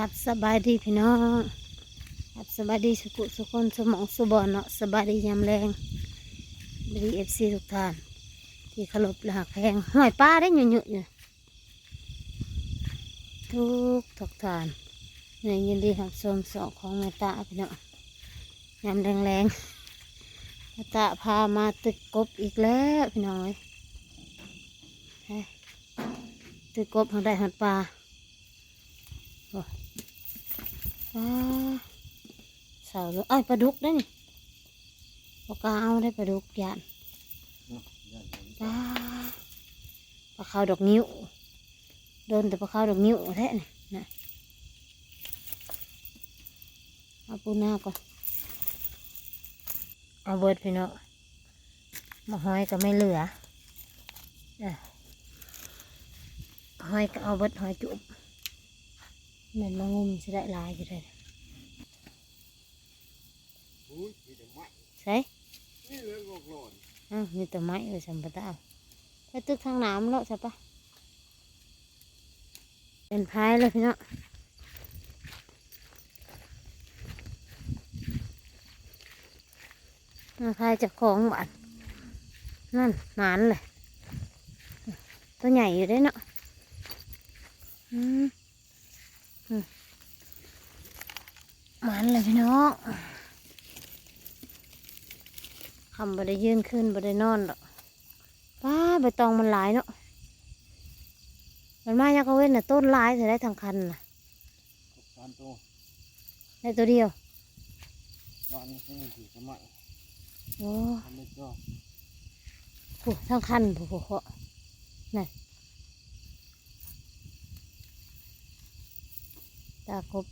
กับสบายดีพี่น้องกับสบายดีสุขุสุคนสมองสุบอนเนาะสบายดียามแรงบดีเอฟซีทุกท่าน ที่เคารพและหักแพงห้อยป้าได้หยุ่ยๆเนี่ยทุกทุกท่านในยินดีครับชมสองของแม่ตาพี่น้องยามแรงแรงๆแม่ตาพามาตึกกบอีกแล้วพี่น้องเอ้ยตึกกบทางได้หัดปลา ว้าเสาเลยเอ้ยปลาดุกได้นี่ปลากาเอาได้ปลาดุกยานปลาปลาขาวดอกนิ้วโดนแต่ปลาขาวดอกนิ้วแท้นี่นะเอาปูหน้าก่อนเอาเบิดพี่เนาะมาห้อยก็ไม่เหลือเอ้ยห้อยก็เอาเบิดห้อยจุบแมันมางุมจะได้หลายอยู่เลยอุ้ยมีแต่ไม้ ใช่นี่เลยงอกหลอนอ้าวมีแต่ไม้เลยสัมปะตาไปตึกทางน้ำแล้วใช่ปะเป็นพายเลยพี่เนาะมาพายจากของบ้านนั่นหมานเลย ตัวใหญ่อยู่ได้เนาะอืมมันเลยพี่น้อง คำบ่ได้ยืนขึ้นบ่ได้นอนหรอกป้าใบตองมันหลายเนาะมันมาจากเว้นน่ะต้นหลายจะได้ทางคันน่ะสามตัวได้ตัวเดียววันนี้ถือสมัยโอ้ทำไม่ชอบโหทางคันโอ้โหนั่นตากบ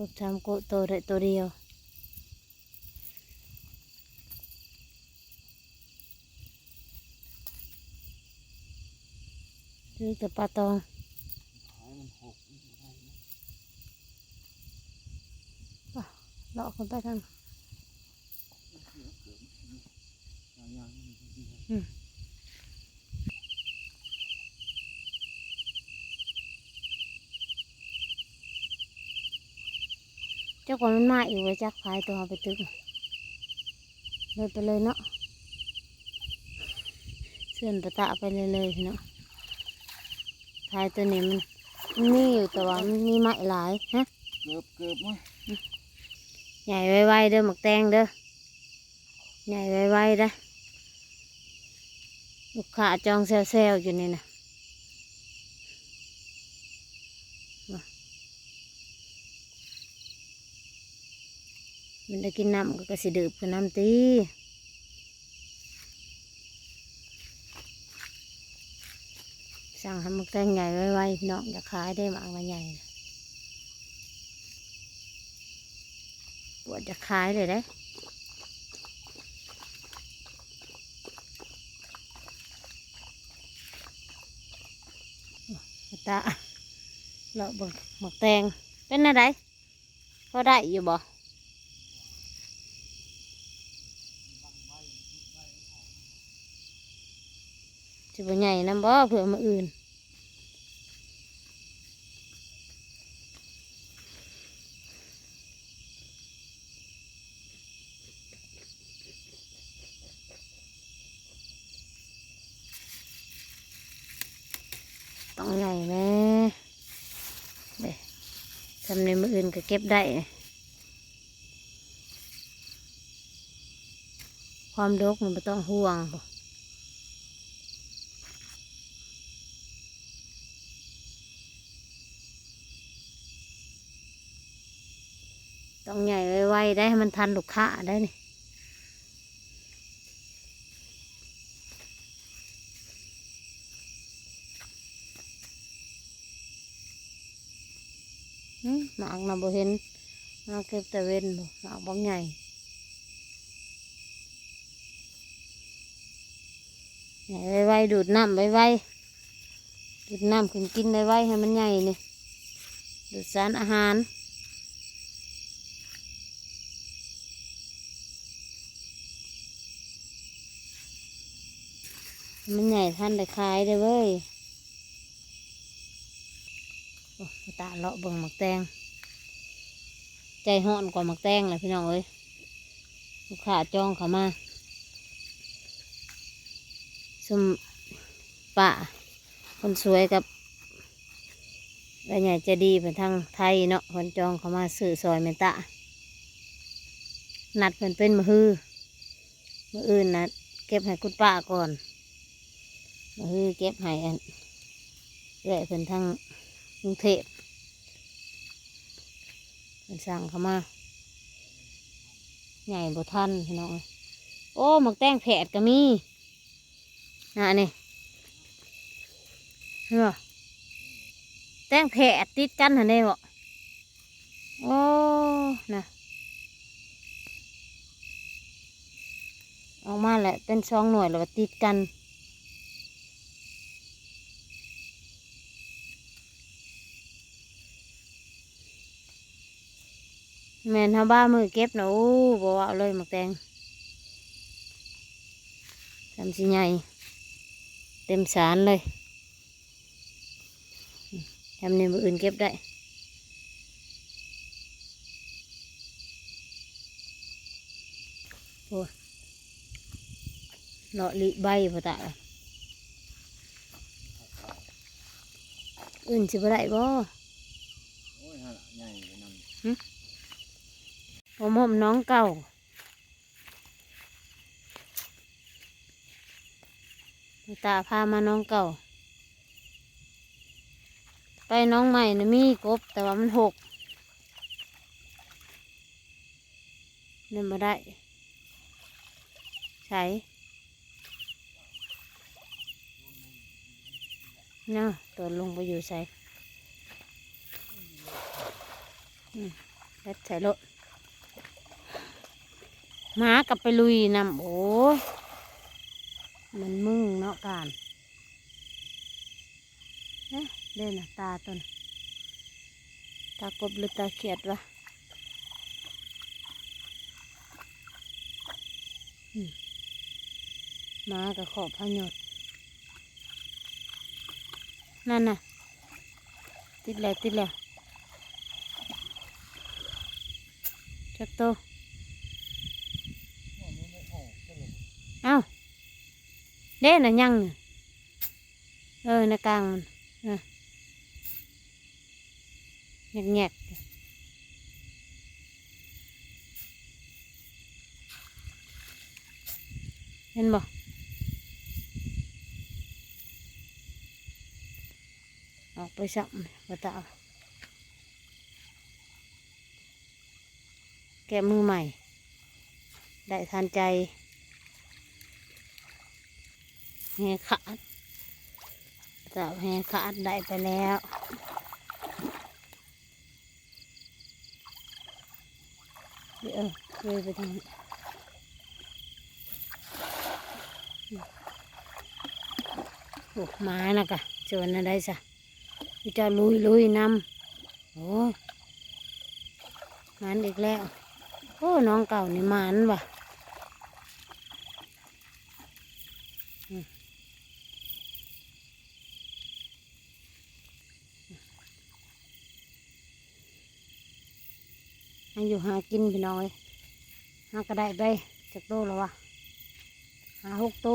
กบทำโกะโตได้ตัวเดียวคือแต่ปลาตองขายมันหกเลาะขึ้นไปทางอย่าง เจ้าของมันมาอยู่ไว้จักพายตัวเอาไปตึกเลยไปเลยเนาะเสื่อนประตะไปเลยเลยพี่เนาะพายตัวนี้มันมันมีอยู่แต่ว่ามันมีไม้หลายฮะเกือบเกือบมั้ยใหญ่ไวๆเด้อหมักแตงเด้อใหญ่ไวๆเด้อลูกค้าจองเซลๆอยู่นี่นะ มันได้กินน้ำก็กระสิดืบกับน้ำตีสั่งให้หมักแตงใหญ่ไวๆพี่น้องอยากขายได้หมากมาใหญ่ปวดจะขายเลยได้ตาเราบิ่งหมักแตงเป็นอะไรพอได้อยู่บ่ จะบ่ใหญ่นำบ่เผื่อมาอื่นต้องใหญ่แม่เด้ทำในมืออื่นก็เก็บได้ ความดกมันไม่ต้องห่วงบ่ ต้องใหญ่ไวๆได้ให้มันทันลูกค้าได้นี่อืมหมากนะบ่เห็นหมากเก็บแต่เว้นบ่หมากบ่ใหญ่ใหญ่ไวๆดูดน้ำไวๆดูดน้ำขึ้นกินไวๆให้มันใหญ่นี่ดูดสารอาหาร มันใหญ่ท่านได้ขายได้เว้ยตาเลาะเบิ่งหมักแตง ใจห่อนกว่าหมักแตงเลยพี่น้องเอ้ยลูกค้าจองเขามาซุมป่าคนสวยกับใบใหญ่จะดีเป็นทางไทยเนาะคนจองเขามาซื้อซอยเมตะ นัดเพิ่นเป็นมือฮือมืออื่นนัดเก็บให้คุณป้าก่อน มือฮือเก็บให้อันเรื่อยเพิ่นทางกรุงเทพเพิ่นสั่งเขามา ใหญ่บ่ทันพี่น้องโอ้หมกแตงแผดก็มีน่ะนี่เฮ้อแตงแผดติดกันหันได้บ่โอ้น่ะออกมาแหละเป็นสองหน่วยแล้วติดกัน แม่นทำบ้ามือเก็บนะโอ้บอกว่าเอาเลยหมักแตงทำสิใหญ่เต็มสารเลยทำในมืออื่นเก็บได้โอ้ยเลาะลิใบพอตะอื่นสิบ่ได้บ่ โอ้ยฮะใหญ่ไปนำ ผ มผมน้องเก่า ตาพามาน้องเก่า ไปน้องใหม่นะมีกบ แต่ว่ามันหกเล่นมาได้ ใช่เนาะตัวลงไปอยู่ใส่อืมแล้วใส่รถ หมากลับไปลุยนำโอ้ยมันมึงเนาะการเอ๊ะเล่นนะตาตนตากบหรือตาเขียดวะมหมากับขอบพยศนั่นน่ะ ติดแล้วติดแล้วจักโตว เอ้าเด้น่ะยังเออในกลางมันแงกแงกเห็นบ่ออกไปสับมาตาแกมือใหม่ ได้ทันใจ แหขาดจับแหขาดได้ไปแล้วเดี๋ยวเลยไปทางนี้โอ้ไม้นะกะจวนอะไรซะจะลุยลุยนำโอ้มันอีกแล้ว โอ้ น้องเก่านี่มันว่ะ ให้อยู่หากินพี่น้อยหากระไดไปจากโตแล้ววะหาหกโต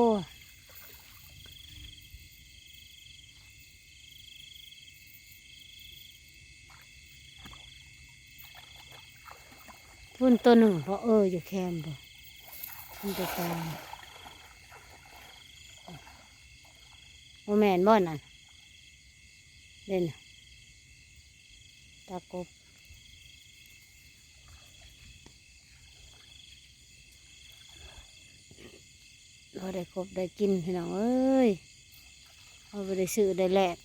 พุ่นตัวหนึ่งเพราะเอออยู่แคมป์บ่พุ่นตัวกลางโมแมนบ่นั่นเล่นนะตากบ เราได้ครบได้กินพี่น้องเอ้ยเราไปได้ซื้อได้แลก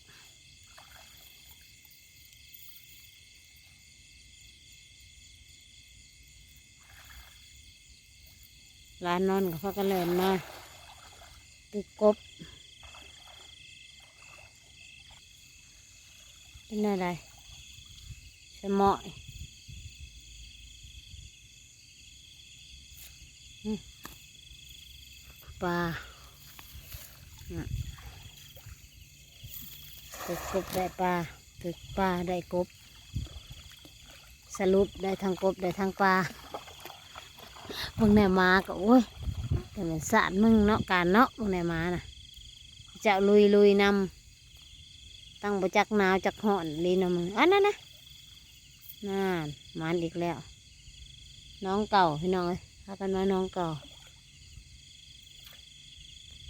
ร้านนอนกับพักกันเลยมาตึกกบเป็นอะไรสมอยอืม ปลานะไปกบได้ปลาตึกปลาได้กบ สรุปได้ทั้งกบได้ทั้งปลาเบิ่งแนมาก็โอ้ยแต่เป็นสารมึงเนาะการเนาะเบิ่งแนมาน่ะจ้าลุยลุยนำตั้งประจักหนาวจักห่อนลีนมึงอันนั้นนะนั่นมานอีกแล้ว น้องเก่าพี่น้องเอ้ยพากันว่าน้องเก่า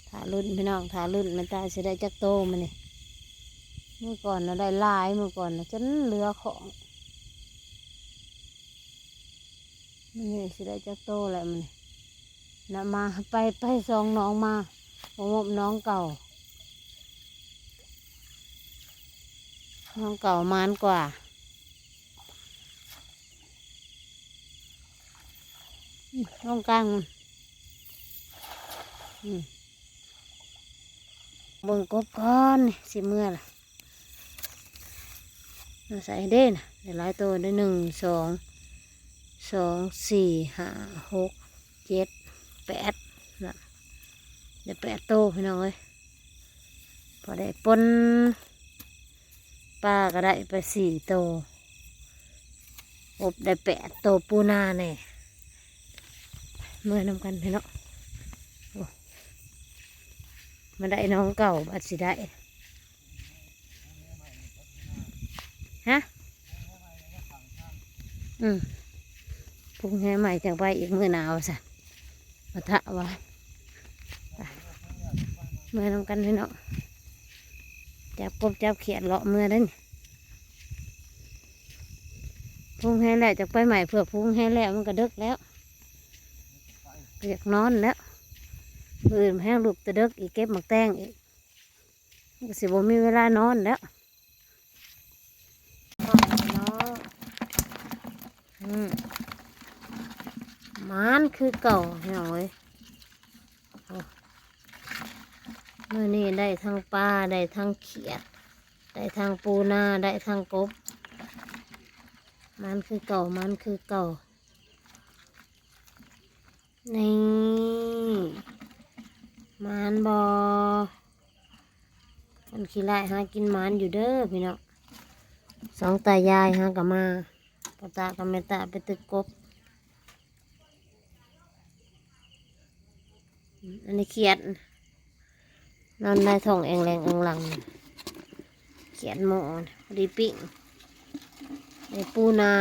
ถารุ่นพี่น้องถารุ่นมันตาสิได้จักโตมันนี่เมื่อก่อนเราได้ลายเมื่อก่อนจนเหลือของมันนี่สิได้จักโตแหละมันน่ะมาไปไปสองน้องมาโมมน้องเก่า น้องเก่ามานกว่าน้องกลางมันอืม เบิ่งกบก่อนสิเมื่อล่ะเอาใส่เด่นะได้หลายตัวได้หนึ่งสองสองสี่ห้าหกเจ็ดแปดนะได้แปดโตพี่น้องเอ้ยพอได้ปนปลาก็ได้ไปสี่โตอบได้แปดโตปูนาแน่เมื่อนำกันพี่นาะโอ้ มาได้น้องเก่าบัดสิได้ ฮะ อืมปรุงให้ใหม่จังไปอีกมือหนาวสะมาทะวะเมื่อนำกันพี่เนาะจับกบจับเขียดเลาะเมื่อเด้นปรุงให้แล้วจะไปใหม่เพื่อปรุงให้แล้วมันก็ดึกแล้วเรียกนอนแล้ว มืออื่นแห้งลูกตะเด็กอีกเก็บหมักแตงอีกกสิบ่มีเวลานอนแล้วนองอืมหมานคือเก่าเฮ้ยโอ้มื่อนี้ได้ทั้งปลาได้ทั้งเขียด ได้ทั้งปูนาได้ทั้งกบ มันคือเก่ามันคือเก่า นี่ มานบอคนขี้ไล่หากินมานอยู่เด้อพี่น้องสองตายายหากับมาปตากับแม่ตาไปตึกกบ อันนี้เขียดนอนได้ท้องเองแรงเองหลัง เขียดหมอพอดีปิ้งในปูนา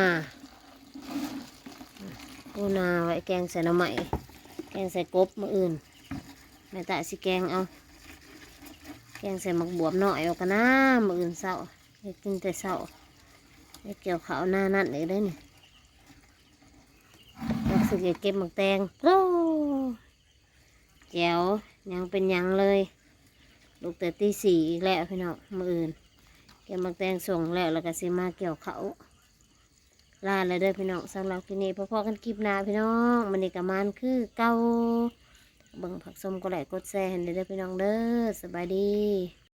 ปูนาไว้แกงใส่หน่อไม้แกงใส่กบมืออื่น แม่ตาสิแกงเอา แกงใส่หมักบวบหน่อยเอากันนะมืออื่นเศร้าเฮ็ดกินแต่เศร้าเฮ็ดเกี่ยวข้าวหน้านั่นเลยได้อนี่อยากสึกอยาเก็บหมักแตงโอ้แจ๋วยังเป็นยังเลยลูกแต่ตีสี่อีกแล้วพี่น้องมืออื่น เก็บหมักแตงส่งแล้วแล้วก็สิมาเกี่ยวเขาวลาเลยเด้อพี่น้องสำหรับคลิปนี้พอๆกันคลิปหน้าพี่น้องมันนี่กมันคือเก่า เบิ่งผักส้มก็ไหลกดแชร์ให้เด้อพี่น้องเด้อสบายดี